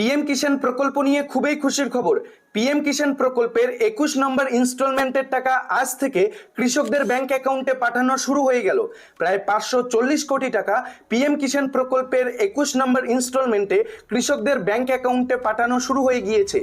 PM কিষাণ প্রকল্প নিয়ে খুবই খুশির খবর। পিএম কিষাণ প্রকল্পের একুশ নম্বর ইনস্টলমেন্টের টাকা আজ থেকে কৃষকদের ব্যাংক অ্যাকাউন্টে পাঠানো শুরু হয়ে গেল। প্রায় পাঁচশো চল্লিশ কোটি টাকা পিএম কিষাণ প্রকল্পের একুশ নম্বর ইনস্টলমেন্টে কৃষকদের ব্যাংক অ্যাকাউন্টে পাঠানো শুরু হয়ে গিয়েছে।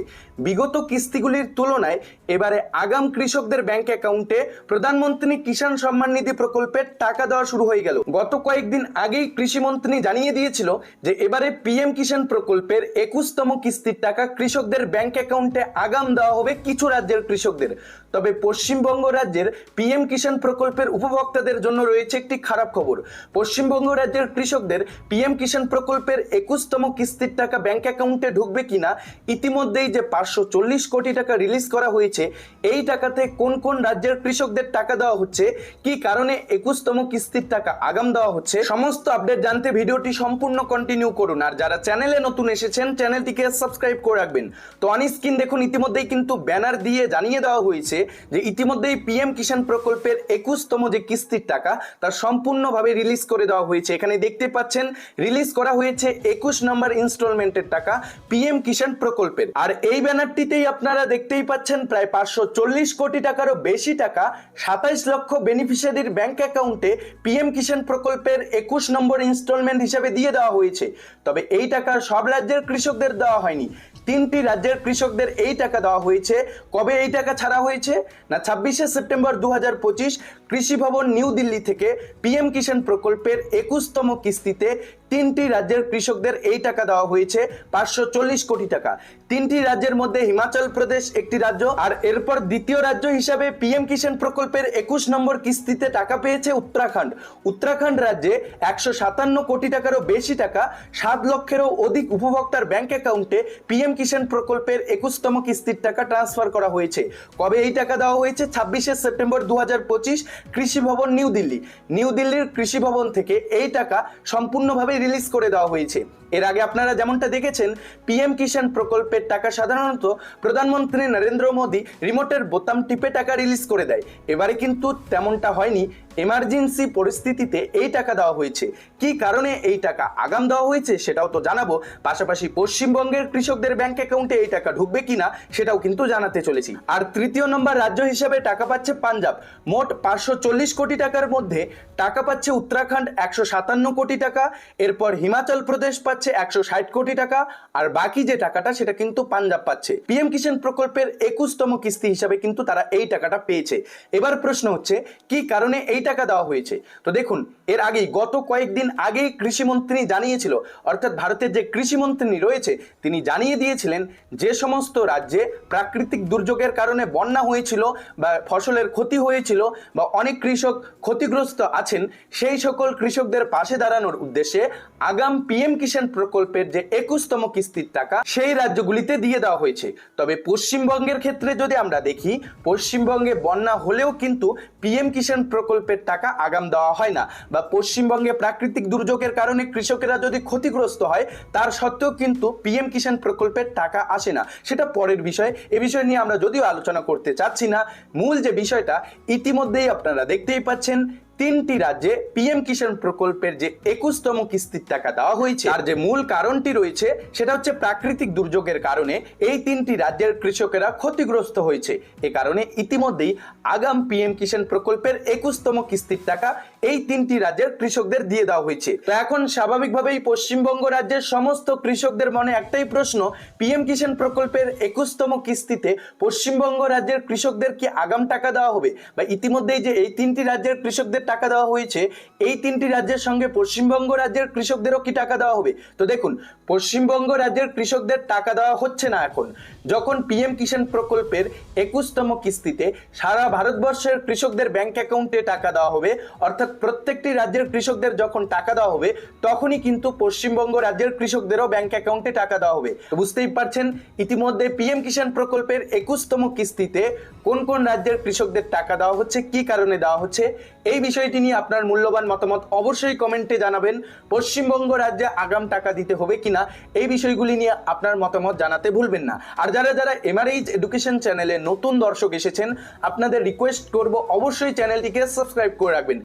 বিগত কিস্তিগুলির তুলনায় এবারে আগাম কৃষকদের ব্যাংক অ্যাকাউন্টে প্রধানমন্ত্রী কিষাণ সম্মান নিধি প্রকল্পের টাকা দেওয়া শুরু হয়ে গেল। গত কয়েকদিন আগেই কৃষিমন্ত্রী জানিয়ে দিয়েছিল যে, এবারে পিএম কিষাণ প্রকল্পের একুশতম কিস্তির টাকা কৃষকদের ব্যাংক অ্যাকাউন্টে আগাম দেওয়া হবে কিছু রাজ্যের কৃষকদের। তবে পশ্চিমবঙ্গ রাজ্যের পিএম কিষাণ প্রকল্পের উপভোক্তাদের জন্য রয়েছে একটি খারাপ খবর। পশ্চিমবঙ্গ রাজ্যের কৃষকদের পিএম কিষাণ প্রকল্পের একুশতম কিস্তির টাকা ব্যাংক অ্যাকাউন্টে ঢুকবে কিনা, ইতিমধ্যেই যে পাঁচশো চল্লিশ কোটি টাকা রিলিজ করা হয়েছে, এই টাকাতে কোন কোন রাজ্যের কৃষকদের টাকা দেওয়া হচ্ছে, কি কারণে একুশতম কিস্তির টাকা আগাম দেওয়া হচ্ছে, সমস্ত আপডেট জানতে ভিডিওটি সম্পূর্ণ কন্টিনিউ করুন। আর যারা চ্যানেলে নতুন এসেছেন, চ্যানেলটিকে সাবস্ক্রাইব করে রাখবেন। তো অন স্ক্রিন দেখুন, ইতিমধ্যেই কিন্তু ব্যানার দিয়ে জানিয়ে দেওয়া হয়েছে যে ইতিমধ্যেই পিএম কিষাণ প্রকল্পের একুশতম যে কিস্তির টাকা, তার সম্পূর্ণভাবে রিলিজ করে দেওয়া হয়েছে। এখানে দেখতে পাচ্ছেন রিলিজ করা হয়েছে একুশ নম্বর ইনস্টলমেন্টের টাকা পিএম কিষাণ প্রকল্পের। আর এই ব্যানারটিতেই আপনারা দেখতেই পাচ্ছেন, প্রায় পাঁচশো চল্লিশ কোটি টাকারও বেশি টাকা সাতাইশ লক্ষ বেনিফিশিয়ারির ব্যাংক অ্যাকাউন্টে পিএম কিষাণ প্রকল্পের একুশ নম্বর ইনস্টলমেন্ট হিসাবে দিয়ে দেওয়া হয়েছে। তবে এই টাকা সব রাজ্যের কৃষকদের দেওয়া হয়নি। তিনটি রাজ্যের কৃষকদের এই টাকা দেওয়া হয়েছে। কবে এই টাকা ছাড়া হয়েছে? না, ছাব্বিশে সেপ্টেম্বর দু হাজার পঁচিশ কৃষি ভবন নিউ দিল্লি থেকে পিএম কিষাণ প্রকল্পের একুশতম কিস্তিতে তিনটি রাজ্যের কৃষকদের এই টাকা দেওয়া হয়েছে পাঁচশো চল্লিশ কোটি টাকা। তিনটি রাজ্যের মধ্যে হিমাচল প্রদেশ একটি রাজ্য, আর এরপর দ্বিতীয় রাজ্য হিসাবে পিএম কিষাণ প্রকল্পের একুশ নম্বর কিস্তিতে টাকা পেয়েছে উত্তরাখণ্ড। উত্তরাখণ্ড রাজ্যে একশো সাতান্ন কোটি টাকারও বেশি টাকা, সাত লক্ষেরও অধিক উপভোক্তার ব্যাংক অ্যাকাউন্টে পিএম কিষাণ প্রকল্পের একুশতম কিস্তির টাকা ট্রান্সফার করা হয়েছে। কবে এই টাকা দেওয়া হয়েছে? ছাব্বিশে সেপ্টেম্বর দু হাজার পঁচিশ, কৃষি ভবন নিউ দিল্লি। নিউ দিল্লির কৃষি ভবন থেকে এই টাকা সম্পূর্ণভাবে রিলিজ করে দেওয়া হয়েছে। এর আগে আপনারা যেমনটা দেখেছেন পিএম কিষাণ প্রকল্পের টাকা সাধারণত প্রধানমন্ত্রী নরেন্দ্র মোদী রিমোটের বোতাম টিপে টাকা রিলিজ করে দেয়। এবারে কিন্তু তেমনটা হয়নি। এমার্জেন্সি পরিস্থিতিতে এই টাকা দেওয়া হয়েছে। কি কারণে এই টাকা আগাম দেওয়া হয়েছে সেটাও তো জানাব। পাশাপাশি পশ্চিমবঙ্গের কৃষকদের ব্যাংক অ্যাকাউন্টে এই টাকা ঢুকবে কিনা সেটাও কিন্তু জানাতে চলেছি। আর তৃতীয় নম্বর রাজ্য হিসেবে টাকা পাচ্ছে পাঞ্জাব। মোট পাঁচশো চল্লিশ কোটি টাকার মধ্যে টাকা পাচ্ছে উত্তরাখণ্ড একশো সাতান্ন কোটি টাকা। এরপর হিমাচল প্রদেশ একশো ষাট কোটি টাকা, আর বাকি যে টাকাটা সেটা কিন্তু পাঞ্জাব পাচ্ছে। পিএম কিষাণ প্রকল্পের একুশতম কিস্তি হিসাবে কিন্তু তারা এই টাকাটা পেয়েছে। এবার প্রশ্ন হচ্ছে, কি কারণে এই টাকা দেওয়া হয়েছে? তো দেখুন, এর আগেই, গত কয়েকদিন আগেই কৃষিমন্ত্রী জানিয়েছিল, অর্থাৎ ভারতের যে কৃষিমন্ত্রী রয়েছে, তিনি জানিয়ে দিয়েছিলেন যে সমস্ত রাজ্যে প্রাকৃতিক দুর্যোগের কারণে বন্যা হয়েছিল বা ফসলের ক্ষতি হয়েছিল বা অনেক কৃষক ক্ষতিগ্রস্ত আছেন, সেই সকল কৃষকদের পাশে দাঁড়ানোর উদ্দেশ্যে আগাম পিএম কিষাণ প্রকল্পের যে একুশতম কিস্তির টাকা, সেই রাজ্যগুলিতে দিয়ে দেওয়া হয়েছে। তবে পশ্চিমবঙ্গের ক্ষেত্রে যদি আমরা দেখি, পশ্চিমবঙ্গে বন্যা হলেও কিন্তু পিএম কিষাণ প্রকল্পের টাকা আগাম দেওয়া হয় না বা পশ্চিমবঙ্গে প্রাকৃতিক দুর্যোগের কারণে কৃষকেরা যদি ক্ষতিগ্রস্ত হয়, তার সত্ত্বেও কিন্তু পিএম কিষাণ প্রকল্পের টাকা আসে না। সেটা পরের বিষয়। এ বিষয় নিয়ে আমরা যদিও আলোচনা করতে চাচ্ছি না, মূল যে বিষয়টা, ইতিমধ্যেই আপনারা দেখতেই পাচ্ছেন তিনটি রাজ্যে পিএম কিষাণ প্রকল্পের যে একুশতম কিস্তির টাকা দেওয়া হয়েছে আর যে মূল কারণটি রয়েছে, সেটা হচ্ছে প্রাকৃতিক দুর্যোগের কারণে এই তিনটি রাজ্যের কৃষকেরা ক্ষতিগ্রস্ত হয়েছে। এ কারণে ইতিমধ্যেই আগাম পিএম কিষাণ প্রকল্পের একুশতম কিস্তির টাকা এই তিনটি রাজ্যের কৃষকদের দিয়ে দেওয়া হয়েছে। তো এখন স্বাভাবিকভাবেই পশ্চিমবঙ্গ রাজ্যের সমস্ত কৃষকদের মনে একটাই প্রশ্ন পিএম কিষাণ প্রকল্পের একুশতম কিস্তিতে পশ্চিমবঙ্গ রাজ্যের কৃষকদের কি আগাম টাকা দেওয়া হবে? বা ইতিমধ্যেই যে এই তিনটি রাজ্যের কৃষকদের টাকা দেওয়া হয়েছে, এই তিনটি রাজ্যের সঙ্গে পশ্চিমবঙ্গ রাজ্যের কৃষকদেরও কি টাকা দেওয়া হবে? তো দেখুন, পশ্চিমবঙ্গ রাজ্যের কৃষকদের টাকা দেওয়া হচ্ছে না এখন। যখন পিএম কিষাণ প্রকল্পের একুশতম কিস্তিতে সারা ভারতবর্ষের কৃষকদের ব্যাংক অ্যাকাউন্টে টাকা দেওয়া হবে, অর্থাৎ প্রত্যেকটি রাজ্যের কৃষকদের যখন টাকা দেওয়া হবে, তখনই কিন্তু পশ্চিমবঙ্গ রাজ্যের কৃষকদেরও ব্যাংক অ্যাকাউন্টে টাকা দেওয়া হবে। তো বুঝতেই পারছেন, ইতিমধ্যে পিএম কিষাণ প্রকল্পের একুশতম কিস্তিতে কোন কোন রাজ্যের কৃষকদের টাকা দেওয়া হচ্ছে, কি কারণে দেওয়া হচ্ছে? এই বিষয়টি নিয়ে আপনার মূল্যবান মতামত অবশ্যই কমেন্টে জানাবেন। পশ্চিমবঙ্গ রাজ্যে আগাম টাকা দিতে হবে কিনা, এই বিষয়গুলি নিয়ে আপনার মতামত জানাতে ভুলবেন না। আর যারা যারা এমআরএইচ এডুকেশন চ্যানেলে নতুন দর্শক এসেছেন, আপনাদের রিকোয়েস্ট করব অবশ্যই চ্যানেলটিকে সাবস্ক্রাইব করে রাখবেন।